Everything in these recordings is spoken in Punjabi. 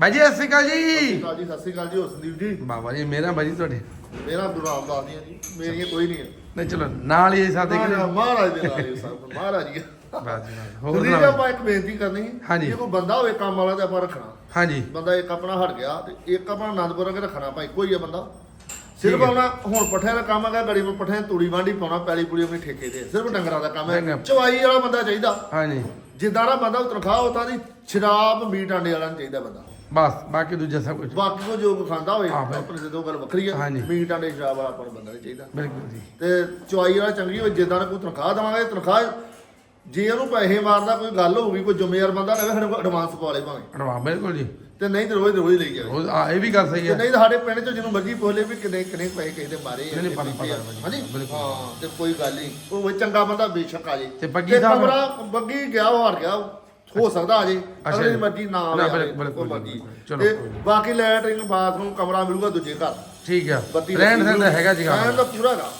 ਬਾਈ ਜੀ ਸਤਿ ਸ਼੍ਰੀ ਅਕਾਲ ਜੀ। ਕਾਲ ਜੀ ਸਤਿ ਸ੍ਰੀ ਅਕਾਲ ਜੀ ਹੋਰ ਸੰਦੀਪ ਜੀ ਬਾਬਾ ਜੀ ਮੇਰਾ ਬਾਈ ਜੀ ਤੁਹਾਡੇ। ਮੇਰਾ ਗੁਰੂ ਰਾਮਦਾਸ ਜੀ ਹੈ ਜੀ ਮੇਰੀਆਂ ਕੋਈ ਨਹੀਂ ਹੈ ਨਹੀਂ ਚਲੋ ਨਾਲ ਹੀ ਮਹਾਰਾਜ- ਕੋਲ ਮਹਾਰਾਜ ਦੇ ਨਾਲ ਹੀ ਸਭ ਮਹਾਰਾਜ ਜੀ ਬਸ। ਹੋਰ ਜੀ ਆਪਾਂ ਇੱਕ ਬੇਨਤੀ ਕਰਨੀ ਹਾਂਜੀ। ਜੇ ਕੋਈ ਬੰਦਾ ਹੋਵੇ ਕੰਮ ਵਾਲਾ ਤੇ ਆਪਾਂ ਰੱਖਣਾ। ਹਾਂਜੀ। ਬੰਦਾ ਇੱਕ ਆਪਣਾ ਹਟ ਗਿਆ ਤੇ ਇੱਕ ਆਪਣਾ ਆਨੰਦਪੁਰ ਅਗੇ ਰੱਖਣਾ ਭਾਈ ਕੋਈ ਹੈ ਬੰਦਾ। ਸਿਰਫ। ਆਪਣਾ ਹੁਣ ਪੱਠਿਆਂ ਦਾ ਕੰਮ ਹੈਗਾ ਗੜੀ ਨੂੰ ਪੱਠਿਆਂ ਤੂੜੀ ਵਾਂਡੀ ਪਾਉਣਾ ਪੈਲੀ ਪੂੜੀ ਆਪਣੀ ਠੇਕੇ ਤੇ। ਸਿਰਫ ਡੰਗਰਾਂ ਦਾ ਕੰਮ। ਹੈ। ਚਵਾਈ ਵਾਲਾ ਬੰਦਾ ਚਾਹੀਦਾ। ਹਾਂਜੀ। ਜਿੱਦਾਂ ਦਾ ਬੰਦਾ ਤਨਖਾਹ ਤਾਂ ਦੀ ਸ਼ਰਾਬ ਮੀਟ ਆਂਡੇ ਵਾਲਾ ਨਹੀਂ ਚਾਹੀਦਾ ਬੰਦਾ। ਬਸ ਬਾਕੀ ਦੂਜਾ ਸਭ ਕੁਝ ਬਾਕੀ ਕੋ ਜੋ ਖਾਂਦਾ ਹੋਵੇ ਹਾਂ, ਬਿਲਕੁਲ। ਆਪਣੇ ਜਦੋਂ ਗੱਲ ਵੱਖਰੀ ਆ। ਹਾਂਜੀ। ਮੀਟ ਆਂਡੇ ਸ਼ਰਾਬ ਵਾਲਾ ਆਪਾਂ ਨੂੰ ਬੰਦਾ ਨਹੀਂ ਚਾਹੀਦਾ। ਬਿਲਕੁਲ ਜੀ। ਤੇ ਚੁਆਈ ਵਾਲਾ ਚੰਗੀ ਹੋਵੇ ਜਿੱਦਾਂ ਦਾ ਕੋਈ ਤਨਖਾਹ ਦੇਵਾਂਗੇ ਤਨਖਾਹ ਜੇ ਉਹਨੂੰ ਪੈਸੇ ਮਾਰਦਾ ਕੋਈ ਗੱਲ ਹੋਊਗੀ ਕੋਈ ਜ਼ਿੰਮੇਵਾਰ ਬੰਦਾ ਲਵੇ ਸਾਡੇ ਕੋਲ ਐਡਵਾਂਸ ਪਵਾ ਲੇ ਭਾਵੇਂ। ਅੜਵਾ ਬਿਲਕੁਲ ਜੀ। ਤੇ ਨਹੀਂ ਤੇ ਰੋਜ਼ ਰੋਜ਼ ਲਈ ਜਾਵੇ। ਉਹ ਆ ਇਹ ਵੀ ਗੱਲ ਸਹੀ ਤੇ ਹੈ। ਨਹੀਂ ਤਾਂ ਸਾਡੇ ਪਿੰਡ ਚ ਜਿਹਨੂੰ ਮਰਜ਼ੀ ਪੁੱਛ ਲੇ ਵੀ ਕਿੰਨੇ ਕਿੰਨੇ ਪੈਸੇ ਕਿਸੇ ਦੇ ਮਾਰੇ ਆ, ਨਹੀਂ, ਨਹੀਂ, ਪਤਾ-। ਪਤਾ- ਹਾਂਜੀ? ਬਿਲਕੁਲ। ਹਾਂ ਤੇ ਕੋਈ ਗੱਲ ਨਹੀਂ। ਉਹ ਚੰਗਾ ਬੰਦਾ ਬੇਸ਼ੱਕ ਆ ਜੇ। ਤੇ ਬੱਗੀ ਸਾਹਿਬ- ਕਮਰਾ ਬੱਗੀ ਗਿਆ ਉਹ ਹਾਰ ਗਿਆ ਹੋ ਸਕਦਾ ਆ ਜੇ ਅੱਛਾ ਅਗਲੀ। ਮਰਜ਼ੀ ਨਾ ਨਾ, ਆਵੇ ਬਿਲਕੁਲ, ਬਿਲਕੁਲ, ਮਰਜ਼ੀ। ਬਿਲਕੁਲ। ਚਲੋ, ਤੇ ਕੋਈ ਨਹੀਂ। ਬਾਕੀ ਲੈਟਰਿੰਗ ਬਾਥਰੂਮ ਕਮਰਾ ਮਿਲੂਗਾ ਦੂਜੇ ਘਰ। ਠੀਕ ਆ। ਬੱਤੀ ਰਹਿਣ ਸਹਿਣ ਦਾ ਹੈਗਾ ਜੀ ਰਹਿਣ ਕੰਮ ਦਾ ਪੂਰਾ ਗਾ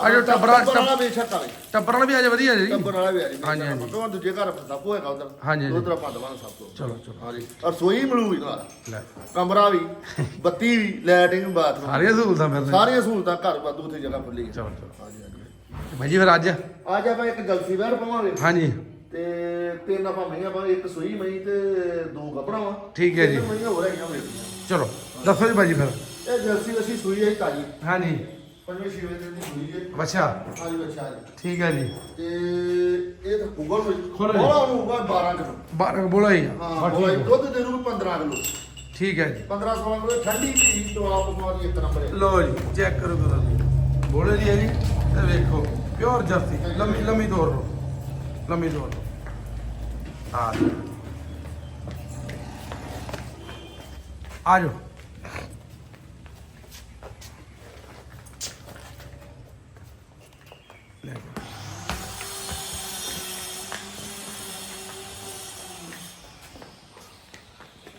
ਆ ਜੋ ਟੱਬਰਾਂ- ਟੱਬਰ ਵਾਲਾ ਬੇਸ਼ੱਕ ਆਵੇ ਟੱਬਰਾਂ ਨਾਲ ਵੀ ਅੱਜ ਵਧੀਆ ਜੀ। ਟੱਬਰ ਵਾਲਾ ਵੀ ਆ ਜੀ ਹਾਂਜੀ, ਹਾਂਜੀ। ਮਤਲਬ ਦੂਜੇ ਘਰ ਸਭ ਹੋਏਗਾ ਉਧਰ। ਹਾਂਜੀ, ਹਾਂਜੀ। ਉਧਰ ਪੰਦਵਾਂ ਸਭ ਤੋਂ। ਚਲੋ ਚਲੋ। ਹਾਂਜੀ ਔਰ ਸੋਈ ਮਿਲੂਗੀ ਨਾਲ। ਲੈ। ਕਮਰਾ ਵੀ ਬੱਤੀ ਵੀ ਲੈਟਰਿੰਗ ਬਾਥਰੂਮ। ਸਾਰੀਆਂ ਸਹੂਲਤਾਂ ਫਿਰ ਨੇ। ਸਾਰੀਆਂ ਸਹੂਲਤਾਂ ਘਰ ਵਾਧੂ ਉੱਥੇ ਜਗ੍ਹਾ ਖੁੱਲੀ ਹੈ ਚਲੋ ਚਲੋ। ਹਾਂਜੀ ਹਾਂਜੀ। ਬਾਈ ਜੀ ਫਿਰ ਅੱਜ? ਅੱਜ ਆਪਾਂ ਇੱਕ ਜਲਸੀ ਵਹਿਰ ਪਵਾਂਗੇ। ਹਾਂਜੀ। ਤੇ ਤਿੰਨ ਆਪਾਂ ਮਈਆਂ ਪਾ ਇੱਕ ਸੋਈ ਮਈ ਤੇ ਦੋ ਗੱਭਣਾ ਵਾ। ਠੀਕ ਹੈ ਜੀ। ਮਈਆਂ ਹੋ ਰਹੀਆਂ ਹੋਏ ਚਲੋ ਦੱਸੋ ਜੀ ਬਾਈ ਜੀ ਫਿਰ। ਇਹ ਜਲਸੀ ਅਸੀਂ ਸੂਈ ਹੈ ਤਾਜੀ। ਹਾਂਜੀ ਪੰਜਵੇਂ ਛੇਵੇਂ ਦਿਨ ਦੀ ਸੂਈ ਹੈ। ਅੱਛਾ। ਹਾਂਜੀ ਬੱਚਾ ਜੀ। ਠੀਕ ਹੈ ਜੀ। ਤੇ ਇਹ ਤਾਂ ਕੁਗਲ ਹੋਈ ਖੋਲ੍ਹੋ ਜੀ। ਬੋਲਾ ਨੂੰ ਹੋਊਗਾ 12 ਕਿਲੋ। 12 ਬੋਲਾ ਹੀ ਆ। ਹਾਂ ਬਸ ਬੋਲਾ ਠੀਕ ਹੈ। ਦੁੱਧ ਦੇ ਨੂੰ 15 ਕਿਲੋ। ਠੀਕ ਹੈ ਜੀ। 15 16 ਕਿਲੋ ਠੰਡੀ ਧੀ ਤੋਂ ਆਪ ਮਾਰੀ ਇੱਕ ਨੰਬਰ ਹੈ। ਲੋ ਜੀ ਚੈੱਕ ਕਰੋ ਕਰੋ ਬੋਲੇ ਜੀ ਹੈ ਜੀ। ਤੇ ਵੇਖੋ ਪਿਓਰ ਜਰਸੀ। ਲੰਮੀ ਲੰਮੀ ਤੋੜ ਲਓ। ਲੰਮੀ ਤੋੜ ਲਓ। ਆ ਜਾਓ।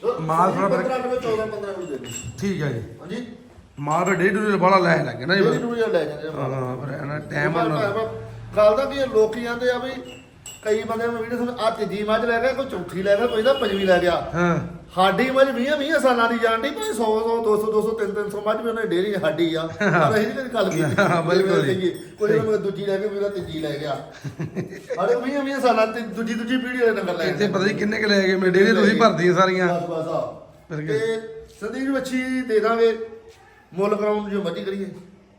ਆ। ਮਾਲ ਥੋੜ੍ਹਾ ਫਿਰ- 15 ਕਿਲੋ 14 15 ਕਿਲੋ ਦੇ ਦਿਓ। ਠੀਕ ਹੈ ਜੀ ਹਾਂਜੀ ਮਾਰ ਡੇਢ ਡੂਲੇ ਵਾਲਾ ਲੈ ਲੱਗੇ ਨਾ ਜੀ ਜਿਹੜੀ ਨੂੰ ਲੈ ਜਾਂਦੇ ਆ ਹਾਂ ਫਿਰ ਇਹਨਾਂ ਟਾਈਮ ਨਾਲ ਗੱਲ ਤਾਂ ਕੀ ਹੈ, ਲੋਕੀ ਜਾਂਦੇ ਆ ਵੀ ਕਈ ਬੰਦੇ ਨੂੰ ਵੀਡੀਓ ਸੁਣ ਆ ਤੀਜੀ ਮੱਝ ਲੈ ਗਿਆ ਕੋਈ ਚੌਥੀ ਲੈ ਗਿਆ ਕੋਈ ਨਾ ਪੰਜਵੀਂ ਲੈ ਗਿਆ। ਹਾਂ। ਸਾਡੀ ਮੱਝ 20 20 ਸਾਲਾਂ ਦੀ ਜਾਣ ਦੀ ਭਾਵੇਂ 100 100 200 200 300 300 ਮੱਝ ਵੀ ਉਹਨੇ ਡੇਰੀ ਸਾਡੀ ਆ। ਪਰ ਅਸੀਂ ਨਹੀਂ ਗੱਲ ਕੀਤੀ ਹਾਂ, ਬਿਲਕੁਲ ਕੋਈ ਨਾ ਦੂਜੀ ਲੈ ਕੇ ਮੇਰਾ ਤੀਜੀ ਲੈ ਗਿਆ। ਸਾਡੇ 20 20 ਸਾਲਾਂ ਤੇ ਦੂਜੀ ਦੂਜੀ ਪੀੜ੍ਹੀ ਵਾਲੇ ਨੰਬਰ ਲੈ ਇੱਥੇ ਪਤਾ ਨਹੀਂ ਕਿੰਨੇ ਕਿ ਲੈ ਗਏ ਮੇਰੇ ਡੇਰੇ ਤੁਸੀਂ ਭਰਦੀਆਂ ਸਾਰੀਆਂ। ਬਸ ਬਸ ਆ ਤੇ ਦੇ ਦਾਂਗੇ। ਮੁੱਲ ਕਰਾਉਣ ਜੋ ਮਰਜ਼ੀ ਕਰੀਏ।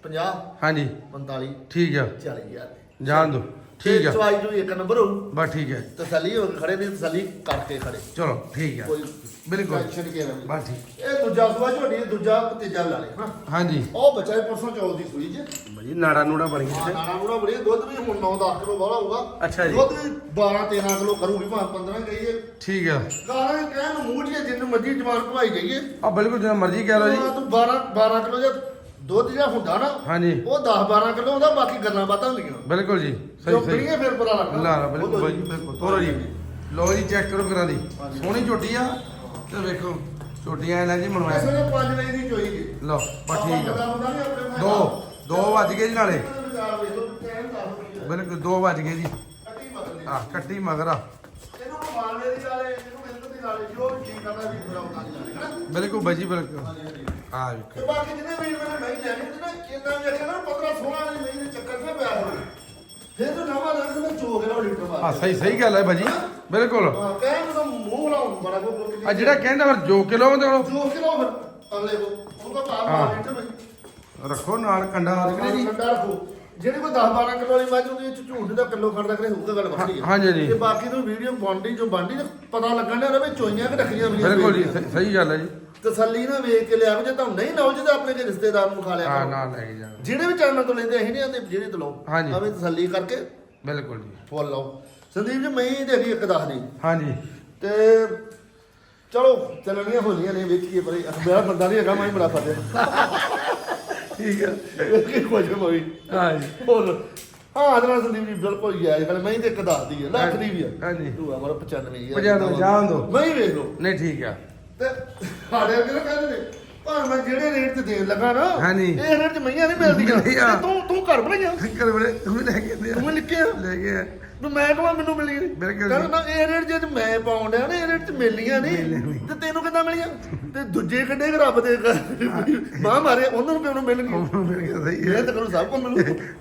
50 ਹਾਂਜੀ। 45 ਠੀਕ ਆ। 40 ਹਜ਼ਾਰ। ਦੇ ਜਾਣ ਦੋ। ਠੀਕ ਆ। ਚਵਾਈ ਜੋ ਇੱਕ ਨੰਬਰ ਹੋਊ। ਬਸ ਠੀਕ ਹੈ ਤਸੱਲੀ ਹੋ ਕੇ ਖੜੇ ਨੇ ਤਸੱਲੀ ਕਰਕੇ ਖੜੇ। ਚਲੋ ਠੀਕ ਆ। ਕੋਈ ਬਿਲਕੁਲ। ਟੈਨਸ਼ਨ ਕੇ ਨਾ ਬਸ ਠੀਕ। ਇਹ ਦੂਜਾ ਸੂਆ ਝੋਟੀ ਹੈ, ਦੂਜਾ ਤੀਜਾ ਲਾ ਲਿਆ ਹਾਂ। ਹਾਂਜੀ। ਉਹ ਬੱਚਾ ਇਹ ਪਰਸੋਂ ਚੌਥ ਦੀ ਸੂਈ ਚ। ਬਈ ਨਾੜਾ ਨੂੜਾ ਬਣ ਹਾਂ, ਗਿਆ ਨਾਣਾ ਨੂੜਾ ਬੜੀ ਦੁੱਧ ਵੀ ਹੁਣ 9-10 ਕਿਲੋ ਬਾਹਲਾ ਹੋਊਗਾ। ਅੱਛਾ ਜੀ। ਦੁੱਧ ਵੀ 12-13 ਕਿਲੋ ਕਰੂਗੀ ਭਾਵੇਂ 15 ਗਈ ਹੈ ਠੀਕ ਆ। ਗਾਲਾਂ ਕਹਿਣ ਨੂੰ ਮੂੰਹ ਜੀ ਜਿੰਨੂੰ ਮਰਜ਼ੀ ਜਵਾਨ ਭਵਾਈ ਜਾਈਏ। ਆ ਬਿਲਕੁਲ ਜਿੰਨਾ ਮਰਜ਼ੀ ਕਹਿ ਲਓ ਜੀ। ਤੂੰ 12 12 ਕਿਲੋ ਜਾਂ ਦੁੱਧ ਜਿਹੜਾ ਹੁੰਦਾ ਨਾ ਹਾਂਜੀ। ਉਹ 10-12 ਕਿਲੋ ਹੁੰਦਾ ਬਾਕੀ ਗੱਲਾਂ ਬਾਤਾਂ ਹੁੰਦੀਆਂ। ਬਿਲਕੁਲ ਜੀ ਜੋ ਸਹੀ। ਸਹੀ ਪੜੀਏ ਫਿਰ ਪਤਾ ਲੱਗਦਾ। ਲਾ ਬਿਲਕੁਲ ਬਾਈ ਜੀ। ਬਿਲਕੁਲ ਤੋਰੋ ਜੀ। ਲੋ ਜੀ ਚੈੱਕ ਕਰੋ ਕਰਾਂ ਦੀ। ਸੋਹਣੀ ਝੋਟੀ ਆ। ਤੇ ਵੇਖੋ ਝੋਟੀਆਂ ਇਹਨਾਂ ਜੀ ਮਨਵਾਇਆ ਵੇਲੇ 5 ਵਜੇ ਦੀ ਚੋਈ ਜੀ। ਲਓ ਬਸ ਠੀਕ ਆ। ਦੋ ਦੋ ਵੱਜ ਗਏ ਜੀ ਨਾਲੇ। ਬਿਲਕੁਲ ਦੋ ਵੱਜ ਗਏ ਜੀ। ਆ ਕੱਟੀ ਮਗਰ ਆ। ਇਹਨੂੰ ਮਾਲਵੇ ਦੀ ਨਾਲੇ ਇਹਨੂੰ ਮਿਲਕ ਦੀ ਨਾਲੇ ਜੋ ਵੀ ਜੀ ਕਰਦਾ ਵੀ ਨਾਲੇ ਬਿਲਕੁਲ ਬਾਈ ਜੀ ਬਿਲਕੁਲ। ਆ ਵੇਖੋ। ਬਾਕੀ ਜਿਹਨੇ ਵੀਰ ਮੇਰੇ ਤੇ ਨਾ ਇੰਨਾ ਵੇਖਿਆ ਨਾ 15 16 ਵਾਲੀ ਨਹੀਂ ਦੇ ਚੱਕਰ ਤੇ ਪਿਆ ਹੋਵੇ ਫਿਰ ਤੂੰ ਨਵਾਂ ਲੱਗ ਮੈਂ ਚੋਕ ਲਾ ਲੀਟਰ ਮਾਰ ਸਹੀ ਸਹੀ ਗੱਲ ਹੈ ਬਾਜੀ ਬਿਲਕੁਲ। ਹਾਂ ਕਹਿ ਮੈਨੂੰ ਮੂੰਹ ਲਾਉਂ ਬੜਾ ਕੋ ਆ ਜਿਹੜਾ ਕਹਿੰਦਾ ਫਿਰ ਜੋ ਕਿਲੋ ਉਹਦੇ ਕੋਲ ਜੋ ਕਿਲੋ ਫਿਰ ਅਗਲੇ ਕੋ ਉਹਦਾ ਤਾਂ ਹਾਂ। ਮਾਰ ਲੀਟਰ ਵਿੱਚ ਰੱਖੋ ਨਾਲ ਕੰਡਾ ਰੱਖਣੀ ਜੀ ਠੰਡਾ ਰੱਖੋ। ਜਿਹੜੇ ਕੋ 10 12 ਕਿਲੋ ਵਾਲੀ ਮੱਝ ਉਹਦੇ ਵਿੱਚ ਝੂਠ ਦਾ ਕਿਲੋ ਖੜਦਾ ਕਰੇ ਹੋਊਗਾ ਗੱਲ ਵੱਖਰੀ ਹੈ। ਹਾਂ- ਹਾਂਜੀ ਜੀ। ਤੇ ਬਾਕੀ ਨੂੰ ਵੀਡੀਓ ਬਣਦੀ ਜੋ ਬਣਦੀ ਨਾ ਪਤਾ ਲੱਗਣ ਡਿਆ ਨਾ ਵੀ ਚੋਈਆਂ ਕਿ ਰੱਖੀਆਂ ਹੋਈਆਂ ਬਿਲਕੁਲ ਜੀ ਸਹੀ ਗੱਲ ਹੈ ਜੀ। ਤਸੱਲੀ ਨਾਲ ਵੇਖ ਕੇ ਲਿਆ ਜੇ ਤੁਹਾਨੂੰ ਨਹੀਂ ਨੌਲੇਜ ਤਾਂ ਆਪਣੇ ਕੇ ਰਿਸ਼ਤੇਦਾਰ ਨੂੰ ਖਾ ਲਿਆ ਆ ਕਰੋ। ਨਾਲ ਲੈ ਕੇ ਜਾਣਾ ਜਿਹੜੇ ਵੀ ਚੈਨਲ ਤੋਂ ਲੈਂਦੇ ਅਸੀਂ ਨਹੀਂ ਆਂਦੇ ਜਿਹੜੇ ਤੋਂ ਲਓ। ਹਾਂਜੀ। ਆਵੇਂ ਤਸੱਲੀ ਕਰਕੇ ਬਿਲਕੁਲ ਜੀ। ਫੁੱਲ ਲਓ। ਸੰਦੀਪ ਜੀ ਮੈਂ ਹੀ ਦੇਖੀ ਇੱਕ ਦੱਸ ਦੀ ਹਾਂਜੀ। ਤੇ ਚਲੋ ਚੱਲਣੀਆਂ ਹੋਲੀਆਂ ਨੇ ਵੇਖੀਏ ਪਰ ਮੇਰਾ ਬੰਦਾ ਨਹੀਂ ਹੈਗਾ ਮੈਂ ਹੀ ਬੜਾ ਫਤਿਹ ਠੀਕ ਹੈ ਵੇਖੀ ਕੁਝ ਹੋਈ ਹਾਂਜੀ। ਬੋਲ। ਹਾਂ ਅਦਨਾ ਸੰਦੀਪ ਜੀ ਬਿਲਕੁਲ ਹੀ ਹੈ। ਗੱਲ ਮੈਂ ਹੀ ਤੇ ਇੱਕ ਦੱਸਦੀ ਹੈ ਲੱਖ ਦੀ ਵੀ ਹੈ ਹਾਂਜੀ। ਤੂੰ ਆ ਮੇਰਾ 95 95 ਜਾਣ ਦਿਓ। ਮੈਂ ਹੀ ਵੇਖ ਲਓ। ਨਹੀਂ ਠੀਕ ਆ। ਤੇ ਸਾਡੇ ਅੱਗੇ ਨਾ ਕਹਿੰਦੇ ਨੇ ਪਰ ਮੈਂ ਜਿਹੜੇ ਰੇਟ ਤੇ ਦੇਣ ਲੱਗਾ ਨਾ ਹਾਂਜੀ। ਇਹ ਰੇਟ ਤੇ ਮਈਆਂ ਨਹੀਂ ਮਿਲਦੀਆਂ ਨਹੀਂ ਆ। ਤੇ ਤੂੰ ਤੂੰ ਘਰ ਬਣਾਈਆਂ ਕਰ ਬੜੇ ਤੂੰ ਲੈ ਕੇ ਦੇ ਤੂੰ ਲਿਖਿਆ ਲੈ ਕੇ ਆ। ਵੀ ਮੈਂ ਕਹਾਂ ਮੈਨੂੰ ਮਿਲੀ ਨਹੀਂ ਬਿਲਕੁਲ ਕਹਿੰਦਾ। ਨਾ ਇਹ ਰੇਟ ਜੇ ਮੈਂ ਪਾਉਣ ਡਿਆ ਨਾ ਇਹ ਰੇਟ ਚ ਮਿਲੀਆਂ ਨਹੀਂ ਤੇ ਤੈਨੂੰ ਕਿੱਦਾਂ ਮਿਲੀਆਂ? ਤੇ ਦੂਜੇ ਕੱਢੇ ਕਿ ਰੱਬ ਦੇ ਮਾਂ ਮਾਰੇ ਉਹਨਾਂ ਨੂੰ ਕਿਉਂ ਮਿਲ ਗਈ। ਮੇਰੇ ਕੋਲ ਸਹੀ ਇਹ ਤਾਂ ਕਰੂ ਸਭ ਕੋ ਮਿਲੂ।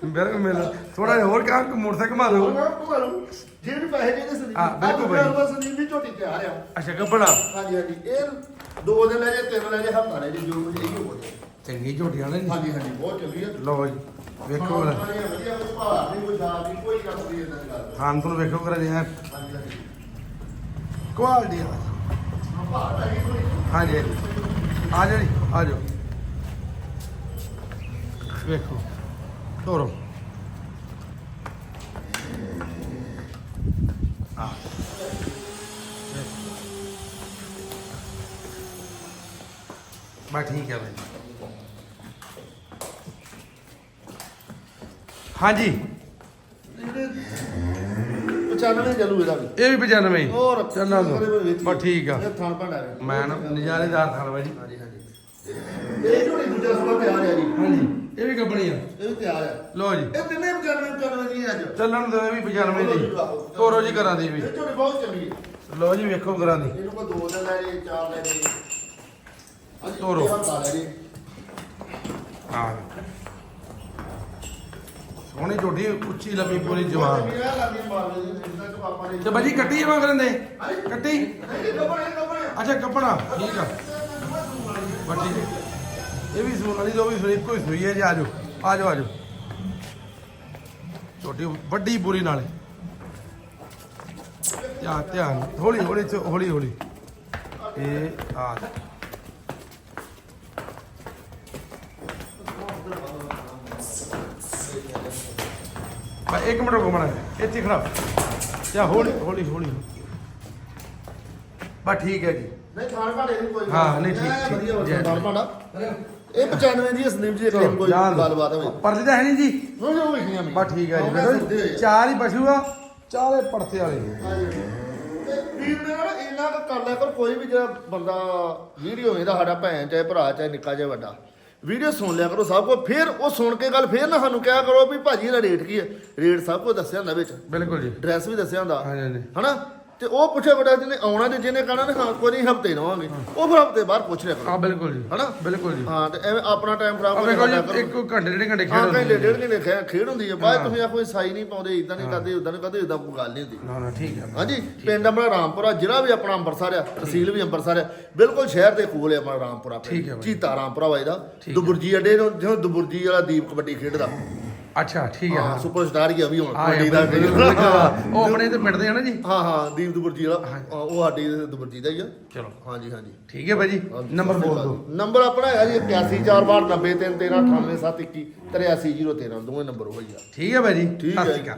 ਬਿਲਕੁਲ ਮਿਲ ਥੋੜਾ ਜਿਹਾ ਹੋਰ ਕੰਮ ਮੋਟਰਸਾਈਕਲ ਘੁਮਾ ਦਿਓ। ਜਿਹੜੇ ਪੈਸੇ ਜਿਹਦੇ ਸੰਦੀਪ। ਹਾਂ, ਬਿਲਕੁਲ। ਬਾਈ ਸੰਦੀਪ ਦੀ ਝੋਟੀ ਤਿਆਰ ਆ। ਅੱਛਾ ਕੱਪੜਾ? ਹਾਂਜੀ ਹਾਂਜੀ। ਇਹ ਦੋ ਦਿਨ ਲੈ ਜੇ ਤਿੰਨ ਲੈ ਜੇ ਹਫਤਾ ਲੈ ਜੇ ਜੋ ਕੁਝ ਇਹ ਹੋ ਚੰਗੀ ਝੋਟੀਆਂ ਨੇ। ਹਾਂਜੀ ਹਾਂਜੀ। ਬਹੁਤ ਚੰਗੀ ਆ। ਲਓ ਜੀ। ਵੇਖੋ ਹਾਂ, ਕਰਾ ਵਧੀਆ ਕੋਈ ਭਾਰ ਨਹੀਂ ਕੋਈ ਜਾਨ ਨਹੀਂ ਕੋਈ ਕੰਮ ਨਹੀਂ ਇਦਾਂ ਦੀ ਗੱਲ ਖਾਨ ਤੋਂ ਵੇਖੋ ਕਰਾ ਜੀ ਹਾਂਜੀ ਹਾਂਜੀ ਕੁਆਲਿਟੀ ਆ। ਹਾਂ ਭਾਰ ਤਾਂ ਨਹੀਂ ਕੋਈ ਹਾਂਜੀ ਹਾਂਜੀ। ਆ ਜਾਓ ਜੀ ਆ ਜਾਓ। ਵੇਖੋ ਤੋਰੋ। ਆ। ਬਾ ਠੀਕ ਹੈ ਭਾਈ ਹਾਂਜੀ। 95 ਚੱਲੂ ਇਹਦਾ ਵੀ। ਇਹ ਵੀ 95 ਹੋਰ। ਚੱਲਾਂ ਦੋ ਠੀਕ ਆ। ਇਹ ਥਾਂ ਭਾਂਡਾ ਹੈ। ਮੈਂ ਨਾ ਨਜ਼ਾਰੇਦਾਰ ਥਾਲ ਵਾ ਜੀ। ਹਾਂਜੀ ਹਾਂਜੀ। ਇਹ ਝੋਟੀ ਦੂਜਾ ਸੂਆ ਤਿਆਰ ਆ ਜੀ। ਹਾਂਜੀ। ਇਹ ਵੀ ਕੱਪਣੀ ਆ। ਇਹ ਵੀ ਤਿਆਰ ਆ। ਲਓ ਜੀ। ਇਹ ਤਿੰਨੇ 95 95 ਜੀ ਅੱਜ। ਚੱਲਣ ਦੋ ਇਹ ਵੀ 95 ਦੀ। ਤੋਰੋ ਜੀ ਕਰਾਂ ਦੀ ਵੀ। ਇਹ ਝੋਟੀ ਬਹੁਤ ਚੰਗੀ ਹੈ ਲਓ ਜੀ ਵੇਖੋ ਕਰਾਂ ਦੀ। ਇਹਨੂੰ ਕੋ ਦੋ ਦਿਨ ਲੈ ਚਾਰ ਲੈ ਤੋਰੋ। ਲੈ ਆ ਸੋਹਣੀ ਝੋਟੀ ਉੱਚੀ ਲੰਮੀ ਪੂਰੀ ਜਵਾਨ। ਤੇ ਬਾਜੀ ਕੱਟੀ ਜਮਾ ਕਰਨ ਦੇ ਕੱਟੀ? ਅੱਛਾ ਕੱਪੜਾ ਠੀਕ ਆ। ਬੱਟੀ ਇਹ ਵੀ ਸੂਣ ਵਾਲੀ ਦੋ ਵੀ ਸੂਈ ਇੱਕੋ ਹੀ ਸੂਈ ਹੈ ਜੀ ਆਜੋ ਆਜੋ ਆਜੋ ਛੋਟੀ ਵੱਡੀ ਪੂਰੀ ਨਾਲੇ। ਧਿਆਨ ਧਿਆਨ ਹੌਲੀ ਹੌਲੀ ਹੌਲੀ ਹੌਲੀ। ਇਹ ਆ। ਬਾ ਇੱਕ ਮਿੰਟ ਰੁਕੋ ਮਣਾ ਇੱਥੇ ਖੜਾ ਯਾ ਹੌਲੀ ਹੌਲੀ ਹੌਲੀ। ਬਾ ਠੀਕ ਹੈ ਜੀ। ਨਹੀਂ ਥਾਣ ਭਾਂਡੇ ਦੀ ਕੋਈ ਹਾਂ, ਨਹੀਂ, ਠੀਕ, ਠੀਕ, ਵਧੀਆ ਵਰਤੋਂ ਜੈ। ਥਾਣ ਭਾਂਡਾ। ਇਹ 95 ਦੀ ਸੰਦੀਪ ਜੀ ਇੱਕ ਕੋਈ ਜਾਣ ਦਿਓ। ਗੱਲਬਾਤ ਹੋਵੇ। ਪਰਲੇ ਤਾਂ ਹੈ ਨਹੀਂ ਜੀ। ਉਹ ਜੋ ਵੇਖੀਆਂ ਮੈਂ ਬਾ ਠੀਕ ਹੈ ਜੀ ਜੀ, ਆ। ਚਾਰ ਹੀ ਪਸ਼ੂ ਆ ਚਾਰੇ ਪੜਤੇ ਵਾਲੇ। ਤੇ ਵੀਰ ਨਾ ਇੰਨਾ ਕੁ ਕਰ ਲਿਆ ਕਰ ਕੋਈ ਵੀ ਜਿਹੜਾ ਬੰਦਾ ਵੀਡੀਓ ਇਹਦਾ ਸਾਡਾ ਭੈਣ ਚਾਹੇ ਭਰਾ ਚਾਹੇ ਨਿੱਕਾ ਚਾਹੇ ਵੱਡਾ। ਵੀਡੀਓ ਸੁਣ ਲਿਆ ਕਰੋ ਸਭ ਕੁਝ ਫਿਰ ਉਹ ਸੁਣ ਕੇ ਗੱਲ ਫਿਰ ਨਾ ਸਾਨੂੰ ਕਿਹਾ ਕਰੋ ਵੀ ਭਾਜੀ ਇਹਦਾ ਰੇਟ ਕੀ ਹੈ? ਰੇਟ ਸਭ ਕੁਝ ਦੱਸਿਆ ਹੁੰਦਾ ਵਿੱਚ। ਬਿਲਕੁਲ ਜੀ। ਐਡਰੈਸ ਵੀ ਦੱਸਿਆ ਹੁੰਦਾ। ਹਾਂਜੀ ਹਾਂਜੀ। ਹਨਾ? ਤੇ ਉਹ ਪੁੱਛਿਆ ਬੜਾ ਜਿਹਨੇ ਆਉਣਾ ਤੇ ਜਿਹਨੇ ਕਹਣਾ ਨਾ ਹਾਂ ਕੋਈ ਨਹੀਂ ਹਫ਼ਤੇ ਰਵਾਂਗੇ। ਉਹ ਫਿਰ ਹਫ਼ਤੇ ਬਾਅਦ ਪੁੱਛ ਲਿਆ ਕਰੋ। ਆ ਬਿਲਕੁਲ ਜੀ। ਹਨਾ? ਬਿਲਕੁਲ ਜੀ। ਹਾਂ ਤੇ ਐਵੇਂ ਆਪਣਾ ਟਾਈਮ ਖਰਾਬ ਆ ਨਾ ਵੇਖੋ ਕਰਿਆ ਜੀ। ਇੱਕ ਘੰਟੇ ਡੇਢ ਘੰਟੇ ਹਾਂ ਖੇਡ ਘੰਟੇ ਹੁੰਦੀ ਡੇਢ ਘੰਟੇ ਖੇ- ਖੇਡ ਹੁੰਦੀ ਹੈ। ਬਾਅਦ ਹਾਂ। ਤੁਸੀਂ ਆ ਕੋਈ ਸਾਈ ਨਹੀਂ ਪਾਉਂਦੇ ਇਦਾਂ ਨਹੀਂ ਕਰਦੇ ਉਦਾਂ ਨਹੀਂ ਕਰਦੇ ਇਦਾਂ ਕੋਈ ਗੱਲ ਨਹੀਂ ਹੁੰਦੀ। ਨਾ ਨਾ ਠੀਕ ਹੈ। ਹਾਂਜੀ ਪਿੰਡ ਆਪਣਾ ਰਾਮਪੁਰਾ ਜ਼ਿਲ੍ਹਾ ਵੀ ਆਪਣਾ ਅੰਮ੍ਰਿਤਸਰ ਆ ਤਹਿਸੀਲ ਵੀ ਅੰਮ੍ਰਿਤਸਰ ਆ। ਬਿਲਕੁਲ ਸ਼ਹਿਰ ਦੇ ਕੋਲ ਹੈ ਆਪਣਾ ਰਾਮਪੁਰਾ ਪਿੰਡ। ਠੀਕ ਹੈ ਬਾਈ। ਚੀਤਾ ਰਾਮਪੁਰਾ ਵਾਈ ਦਾ। ਠੀਕ ਹੈ। ਦੁਬੁਰਜੀ ਅੱਡੇ ਨੂੰ ਦੁਬੁਰਜੀ ਵਾਲਾ ਦੀਪ ਕਬੱਡੀ ਖੇਡਦਾ। ਅੱਛਾ ਠੀਕ ਹੈ ਹਾਂ ਹਾਂ। ਸੁਪਰ ਸਟਾਰ ਹੀ ਆ ਵੀ ਹੁਣ ਕਬੱਡੀ ਦਾ ਉਹ ਆਪਣੇ ਤੇ ਪਿੰਡ ਦੇ ਆ ਨਾ ਜੀ? ਹਾਂ ਹਾਂ ਦੀਪ ਦੁਬੁਰਜੀ ਵਾਲਾ। ਹਾਂ, ਉਹ ਸਾਡੀ ਦੁਬੁਰਜੀ ਦਾ ਹੀ ਆ। ਚਲੋ। ਹਾਂਜੀ ਹਾਂਜੀ। ਠੀਕ ਹੈ ਭਾਜੀ ਨੰਬਰ ਬੋਲ ਦਿਓ। ਨੰਬਰ ਆਪਣਾ ਹੈਗਾ ਜੀ 814993139871 83013 ਦੋਵੇਂ ਨੰਬਰ ਹੋਈ ਆ। ਠੀਕ ਹੈ ਭਾਜੀ ਠੀਕ ਹੈ